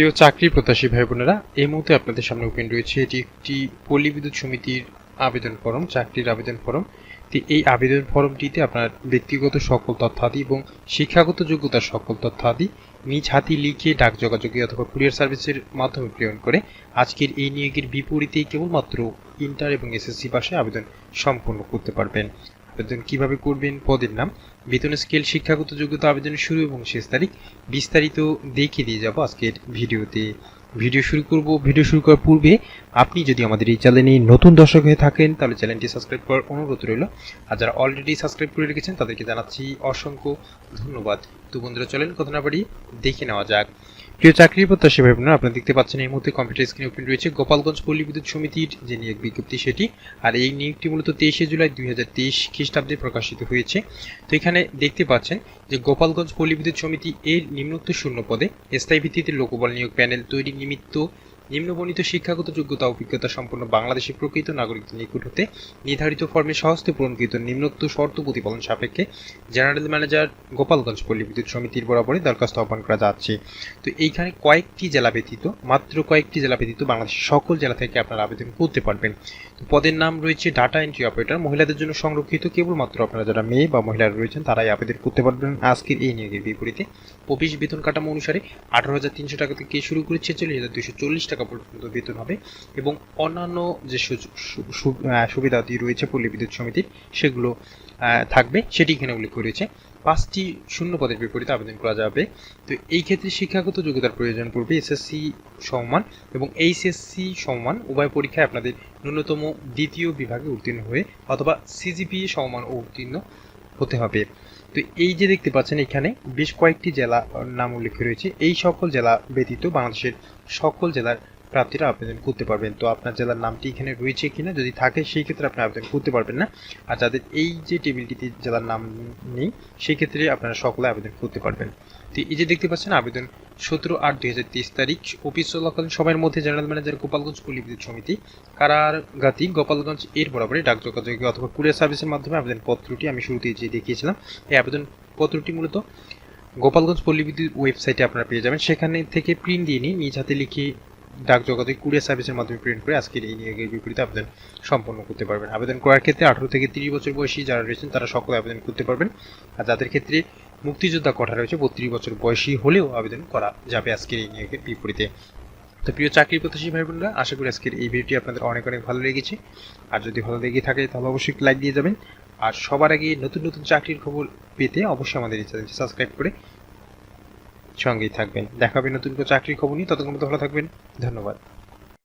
প্রিয় চাকরি প্রত্যাশী ভাই বোনেরা এই মুহূর্তে আপনাদের সামনে ওপেন রয়েছে এটি একটি পল্লী বিদ্যুৎ সমিতির আবেদন ফর্ম, চাকরির আবেদন ফর্ম। তো এই আবেদন ফর্মটিতে আপনার ব্যক্তিগত সকল তথ্যাদি এবং শিক্ষাগত যোগ্যতার সকল তথ্যাদি নিজ হাতি লিখে ডাক যোগাযোগে অথবা কুরিয়ার সার্ভিসের মাধ্যমে প্রেরণ করে আজকের এই নিয়োগের বিপরীতে কেবলমাত্র ইন্টার এবং এসএসসি পাশে আবেদন সম্পূর্ণ করতে পারবেন। আবেদন কীভাবে করবেন, পদের নাম, বেতন স্কেল শিক্ষাগত যোগ্যতা আবেদনের শুরু এবং শেষ তারিখ বিস্তারিত দেখিয়ে দিয়ে যাব আজকের ভিডিওতে। ভিডিও শুরু করব, ভিডিও শুরু করার পূর্বে আপনি যদি আমাদের এই চ্যানেলে নতুন দর্শক হয়ে থাকেন, তাহলে চ্যানেলটি সাবস্ক্রাইব করার অনুরোধ রইল। আর যারা অলরেডি সাবস্ক্রাইব করে রেখেছেন, তাদেরকে জানাচ্ছি অসংখ্য ধন্যবাদ। তো বন্ধুরা, চলেন কথা না বাড়ি দেখে নেওয়া যাক। প্রিয় চাকরি প্রত্যাশী ভাই বোনেরা, আপনারা দেখতে পাচ্ছেন এই মুহূর্তে কম্পিউটার স্ক্রিনে ওপেন রয়েছে। গোপালগঞ্জ পল্লী বিদ্যুৎ সমিতির যে নিয়োগ বিজ্ঞপ্তি, সেটি। আর এই নিয়োগটি মূলত তেইশে জুলাই দুই হাজার তেইশ খ্রিস্টাব্দে প্রকাশিত হয়েছে। তো এখানে দেখতে পাচ্ছেন যে গোপালগঞ্জ পল্লী বিদ্যুৎ সমিতি এর নিম্নোক্ত শূন্য পদে স্থায়ী ভিত্তিতে লোকবল নিয়োগ প্যানেল তৈরি নিমিত্ত নিম্নবর্ণিত শিক্ষাগত যোগ্যতা, অভিজ্ঞতা সম্পন্ন বাংলাদেশের প্রকৃত নাগরিকদের নিকট হতে নির্ধারিত ফর্মে সহস্তে পূরণকৃত নিম্নোক্ত শর্ত প্রতিপালন সাপেক্ষে জেনারেল ম্যানেজার গোপালগঞ্জ পল্লী বিদ্যুৎ সমিতির বরাবরে দরখাস্ত আহ্বান করা যাচ্ছে। তো এইখানে কয়েকটি জেলা ব্যতীত, মাত্র কয়েকটি জেলা ব্যতীত বাংলাদেশের সকল জেলা থেকে আপনারা আবেদন করতে পারবেন। তো পদের নাম রয়েছে ডাটা এন্ট্রি অপারেটর। মহিলাদের জন্য সংরক্ষিত, কেবলমাত্র আপনারা যারা মেয়ে বা মহিলারা রয়েছেন তারাই আবেদন করতে পারবেন আজকের এই নিয়োগের বিপরীতে। অফিস বেতন কাঠামো অনুসারে আঠারো হাজার তিনশো টাকা থেকে শুরু করে ছেচল্লিশ হাজার দুশো চল্লিশ টাকা পর্যন্ত বেতন হবে এবং অন্যান্য যে সুবিধাদি রয়েছে পল্লী বিদ্যুৎ সমিতির, সেগুলো থাকবে। সেটি এখানে উল্লেখ করেছে। পাঁচটি শূন্য পদের বিপরীতে আবেদন করা যাবে। তো এই ক্ষেত্রে শিক্ষাগত যোগ্যতার প্রয়োজন পড়বে এসএসসি সমমান এবং এইচএসসি সমমান উভয় পরীক্ষায় আপনাদের ন্যূনতম দ্বিতীয় বিভাগে উত্তীর্ণ হয়ে অথবা সিজিপিএ সমমান ও উত্তীর্ণ হতে হবে। তো এই যে দেখতে পাচ্ছেন এখানে বেশ কয়েকটি জেলা নাম উল্লেখ রয়েছে। এই সকল জেলা ব্যতীত বাংলাদেশের সকল জেলার প্রার্থীরা আবেদন করতে পারবেন। তো আপনার জেলার নামটি এখানে রয়েছে কিনা, যদি থাকে সেই ক্ষেত্রে আপনি আবেদন করতে পারবেন না। আর যাদের এই যে টেবিলটিতে জেলার নাম নেই, সেই ক্ষেত্রে আপনারা সকলে আবেদন করতে পারবেন। তো এই যে দেখতে পাচ্ছেন, আবেদন সতেরো আট দুই হাজার তেইশ তারিখ, অফিস চলাকালীন সময়ের মধ্যে জেনারেল ম্যানেজার গোপালগঞ্জ পল্লী সমিতি কারাগাতি গোপালগঞ্জ এর বরাবরে ডাক যোগাযোগে অথবা কুরিয়ার সার্ভিসের মাধ্যমে আবেদন পত্রটি আমি শুরুতেই যে দেখিয়েছিলাম, এই আবেদন পত্রটি মূলত গোপালগঞ্জ পল্লী বিদ্যুৎ ওয়েবসাইটে আপনারা পেয়ে যাবেন। সেখানে থেকে প্রিন্ট দিয়ে নিয়ে নিজ হাতে লিখে ডাক জগতে কুরিয়ার সার্ভিসের মাধ্যমে প্রিন্ট করে আজকের এই নিয়োগের বিপরীতে আবেদন সম্পন্ন করতে পারবেন। আবেদন করার ক্ষেত্রে আঠারো থেকে তিরিশ বছর বয়সী যারা রয়েছেন, তারা সকলে আবেদন করতে পারবেন। আর যাদের ক্ষেত্রে মুক্তিযোদ্ধা কোঠা রয়েছে, বত্রিশ বছর বয়সী হলেও আবেদন করা যাবে আজকের এই নিয়োগের বিপরীতে। তো প্রিয় চাকরি প্রত্যাশী ভাই বোনরা আশা করি আজকের এই ভিডিওটি আপনাদের অনেক অনেক ভালো লেগেছে। আর যদি ভালো লেগে থাকে, তাহলে অবশ্যই লাইক দিয়ে যাবেন। আর সবার আগে নতুন নতুন চাকরির খবর পেতে অবশ্যই আমাদের এই চ্যানেলটি সাবস্ক্রাইব করে সঙ্গেই থাকবেন। দেখা হবে নতুন কোনো চাকরির খবর নিয়ে ততক্ষণ ভালো থাকবেন। ধন্যবাদ।